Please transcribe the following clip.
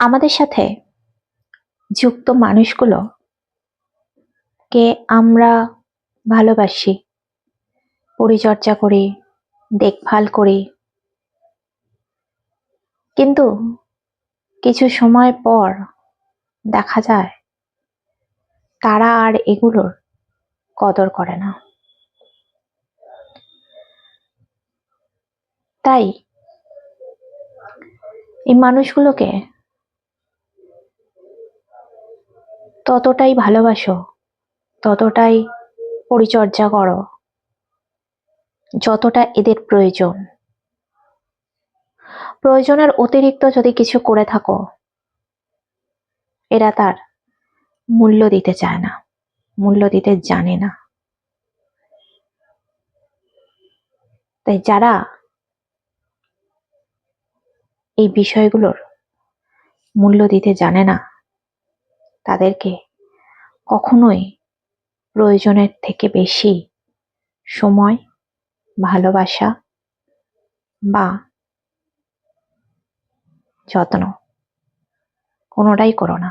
আমাদের সাথে যুক্ত মানুষগুলো কে আমরা ভালোবাসি, পরিচর্যা করি, দেখভাল করি। কিন্তু কিছু সময় পর দেখা যায় তারা আর এগুলোর কদর করে না। তাই এই মানুষগুলোকে ততটাই ভালোবাসো, ততটাই পরিচর্যা করো, যতটা এদের প্রয়োজন। প্রয়োজনের অতিরিক্ত যদি কিছু করে থাকো, এরা তার মূল্য দিতে চায় না, মূল্য দিতে জানে না। তাই যারা এই বিষয়গুলোর মূল্য দিতে জানে না তাদেরকে কখনোই প্রয়োজনের থেকে বেশি সময় ভালোবাসা বা যত্ন কোনোটাই করো না।